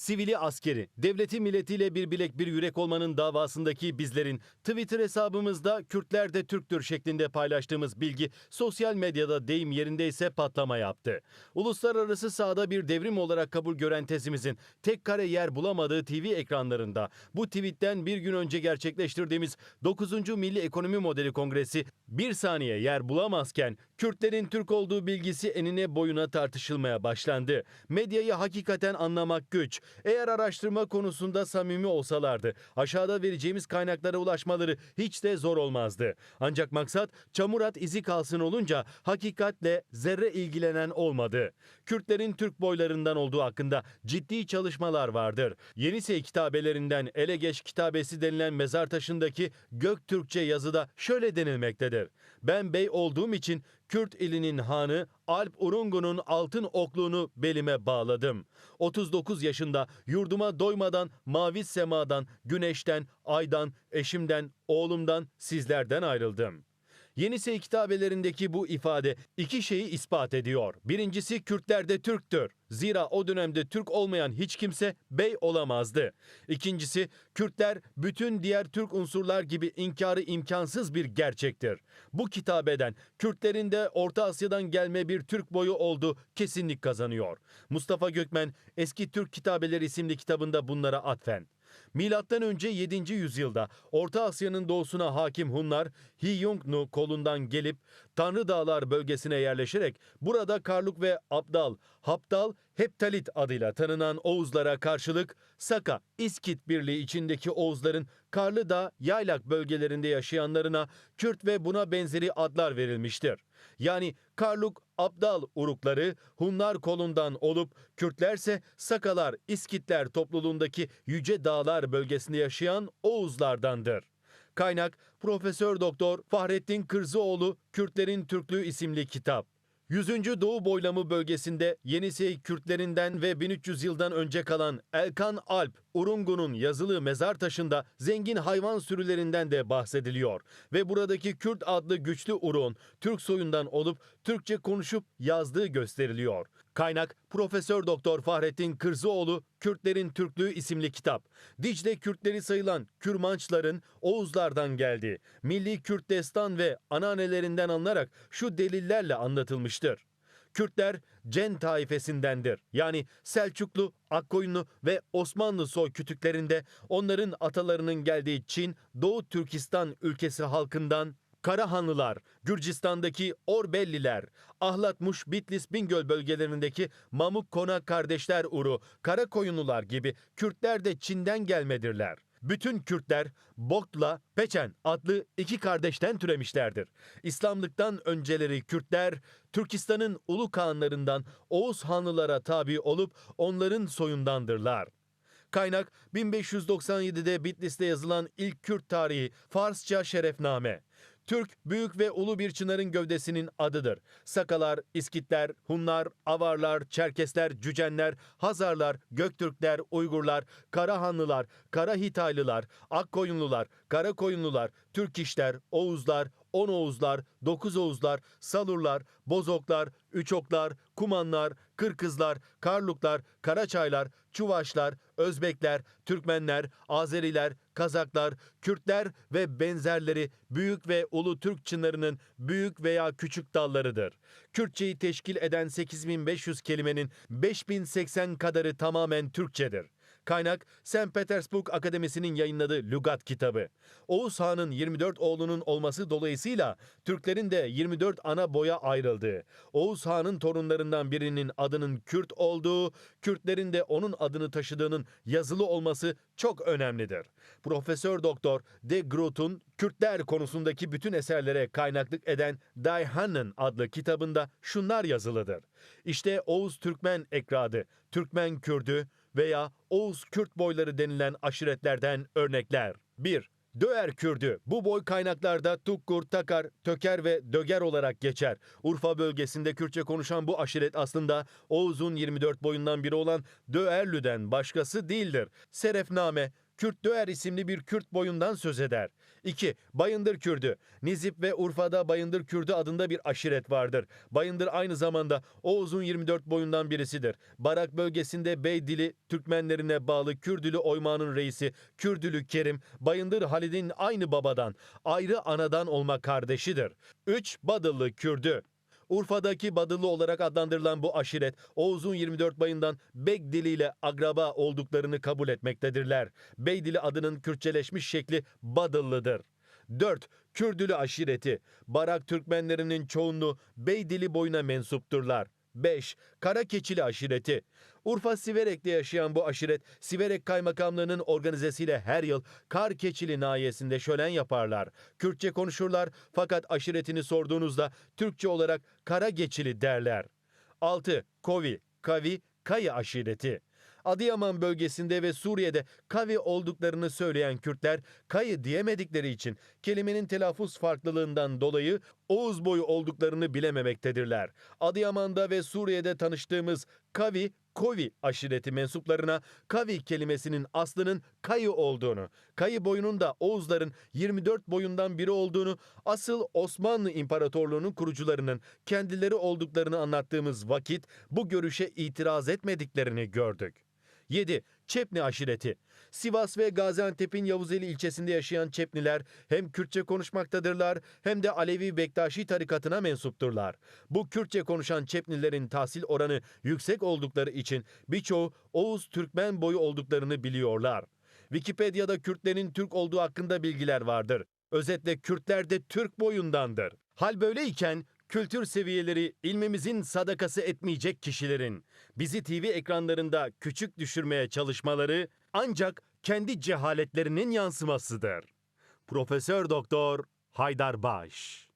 Sivili askeri, devleti milletiyle bir bilek bir yürek olmanın davasındaki bizlerin Twitter hesabımızda Kürtler de Türktür şeklinde paylaştığımız bilgi sosyal medyada deyim yerindeyse patlama yaptı. Uluslararası sahada bir devrim olarak kabul gören tezimizin tek kare yer bulamadığı TV ekranlarında bu tweetten bir gün önce gerçekleştirdiğimiz 9. Milli Ekonomi Modeli Kongresi bir saniye yer bulamazken Kürtlerin Türk olduğu bilgisi enine boyuna tartışılmaya başlandı. Medyayı hakikaten anlamak güç. Eğer araştırma konusunda samimi olsalardı aşağıda vereceğimiz kaynaklara ulaşmaları hiç de zor olmazdı. Ancak maksat çamur at izi kalsın olunca hakikatle zerre ilgilenen olmadı. Kürtlerin Türk boylarından olduğu hakkında ciddi çalışmalar vardır. Yenisey kitabelerinden ele geç kitabesi denilen mezar taşındaki Göktürkçe yazıda şöyle denilmektedir. Ben bey olduğum için Kürt ilinin hanı Alp Urungu'nun altın okluğunu belime bağladım. 39 yaşında yurduma doymadan mavi semadan, güneşten, aydan, eşimden, oğlumdan, sizlerden ayrıldım. Yenisey kitabelerindeki bu ifade iki şeyi ispat ediyor. Birincisi Kürtler de Türktür. Zira o dönemde Türk olmayan hiç kimse bey olamazdı. İkincisi Kürtler bütün diğer Türk unsurlar gibi inkarı imkansız bir gerçektir. Bu kitabeden Kürtlerin de Orta Asya'dan gelme bir Türk boyu olduğu kesinlik kazanıyor. Mustafa Gökmen Eski Türk Kitabeleri isimli kitabında bunlara atfen. Milattan önce 7. yüzyılda Orta Asya'nın doğusuna hakim Hunlar Hiyungnu kolundan gelip Tanrı Dağlar bölgesine yerleşerek burada Karluk ve Abdal, Hapdal, Heptalit adıyla tanınan Oğuzlara karşılık Saka, İskit Birliği içindeki Oğuzların Karlı Dağ, Yaylak bölgelerinde yaşayanlarına Kürt ve buna benzeri adlar verilmiştir. Yani Karluk, Abdal urukları Hunlar kolundan olup Kürtlerse Sakalar, İskitler topluluğundaki yüce dağlar bölgesinde yaşayan Oğuzlardandır. Kaynak Profesör Doktor Fahrettin Kırzıoğlu Kürtlerin Türklüğü isimli kitap. 100. Doğu boylamı bölgesinde Yenisey Kürtlerinden ve 1300 yıldan önce kalan Elkan Alp Urungu'nun yazılı mezar taşında zengin hayvan sürülerinden de bahsediliyor. Ve buradaki Kürt adlı güçlü Urun Türk soyundan olup Türkçe konuşup yazdığı gösteriliyor. Kaynak Profesör Doktor Fahrettin Kırzıoğlu Kürtlerin Türklüğü isimli kitap. Dicle Kürtleri sayılan Kürmançların Oğuzlardan geldi. Milli Kürt destan ve anneannelerinden alınarak şu delillerle anlatılmıştır. Kürtler Cen taifesindendir. Yani Selçuklu, Akkoyunlu ve Osmanlı soy kütüklerinde onların atalarının geldiği Çin, Doğu Türkistan ülkesi halkından Karahanlılar, Gürcistan'daki Orbelliler, Ahlatmuş, Bitlis, Bingöl bölgelerindeki Mamuk Konak kardeşler Uru, Karakoyunlular gibi Kürtler de Çin'den gelmedirler. Bütün Kürtler Bokla, Peçen adlı iki kardeşten türemişlerdir. İslamlıktan önceleri Kürtler, Türkistan'ın ulu kağanlarından Oğuz Hanlılara tabi olup onların soyundandırlar. Kaynak 1597'de Bitlis'te yazılan ilk Kürt tarihi Farsça şerefname. Türk büyük ve ulu bir çınarın gövdesinin adıdır. Sakalar, İskitler, Hunlar, Avarlar, Çerkesler, Cücenler, Hazarlar, Göktürkler, Uygurlar, Karahanlılar, Karahitaylılar, Akkoyunlular, Karakoyunlular, Türk İşler, Oğuzlar, On Oğuzlar, Dokuz Oğuzlar, Salurlar, Bozoklar, Üçoklar, Kumanlar, Kırkızlar, Karluklar, Karaçaylar, Çuvaşlar, Özbekler, Türkmenler, Azeriler, Kazaklar, Kürtler ve benzerleri büyük ve ulu Türk çınarının büyük veya küçük dallarıdır. Kürtçeyi teşkil eden 8500 kelimenin 5080 kadarı tamamen Türkçedir. Kaynak St. Petersburg Akademisi'nin yayınladığı Lügat kitabı. Oğuz Han'ın 24 oğlunun olması dolayısıyla Türklerin de 24 ana boya ayrıldığı, Oğuz Han'ın torunlarından birinin adının Kürt olduğu, Kürtlerin de onun adını taşıdığının yazılı olması çok önemlidir. Profesör Doktor De Groot'un Kürtler konusundaki bütün eserlere kaynaklık eden Die Hannen adlı kitabında şunlar yazılıdır. İşte Oğuz Türkmen ekradı, Türkmen Kürdü veya Oğuz Kürt boyları denilen aşiretlerden örnekler. 1. Döer Kürdü. Bu boy kaynaklarda Tukkur, Takar, Töker ve Döger olarak geçer. Urfa bölgesinde Kürtçe konuşan bu aşiret aslında Oğuz'un 24 boyundan biri olan Döerlü'den başkası değildir. Serefname, Kürt Döer isimli bir Kürt boyundan söz eder. 2. Bayındır Kürdü. Nizip ve Urfa'da Bayındır Kürdü adında bir aşiret vardır. Bayındır aynı zamanda Oğuz'un 24 boyundan birisidir. Barak bölgesinde Bey dili Türkmenlerine bağlı Kürdülü Oymağı'nın reisi Kürdülü Kerim, Bayındır Halid'in aynı babadan, ayrı anadan olma kardeşidir. 3. Badıllı Kürdü. Urfa'daki Badıllı olarak adlandırılan bu aşiret Oğuz'un 24 bayından Beg diliyle agraba olduklarını kabul etmektedirler. Bey dili adının Kürtçeleşmiş şekli Badıllıdır. 4. Kürdülü aşireti. Barak Türkmenlerinin çoğunluğu Bey dili boyuna mensupturlar. 5. Karakeçili aşireti. Urfa Siverek'te yaşayan bu aşiret Siverek Kaymakamlığı'nın organizesiyle her yıl Karkeçili nahiyesinde şölen yaparlar. Kürtçe konuşurlar fakat aşiretini sorduğunuzda Türkçe olarak Karageçili derler. 6. Kovi, Kavi, Kayı aşireti. Adıyaman bölgesinde ve Suriye'de Kavi olduklarını söyleyen Kürtler Kayı diyemedikleri için kelimenin telaffuz farklılığından dolayı Oğuz boyu olduklarını bilememektedirler. Adıyaman'da ve Suriye'de tanıştığımız Kavi, Kovi aşireti mensuplarına Kavi kelimesinin aslının Kayı olduğunu, Kayı boyunun da Oğuzların 24 boyundan biri olduğunu, asıl Osmanlı İmparatorluğu'nun kurucularının kendileri olduklarını anlattığımız vakit bu görüşe itiraz etmediklerini gördük. 7. Çepni aşireti. Sivas ve Gaziantep'in Yavuzeli ilçesinde yaşayan Çepniler hem Kürtçe konuşmaktadırlar hem de Alevi Bektaşi tarikatına mensupturlar. Bu Kürtçe konuşan Çepnilerin tahsil oranı yüksek oldukları için birçoğu Oğuz Türkmen boyu olduklarını biliyorlar. Wikipedia'da Kürtlerin Türk olduğu hakkında bilgiler vardır. Özetle Kürtler de Türk boyundandır. Hal böyleyken kültür seviyeleri ilmimizin sadakası etmeyecek kişilerin bizi TV ekranlarında küçük düşürmeye çalışmaları ancak kendi cehaletlerinin yansımasıdır. Profesör Doktor Haydar Baş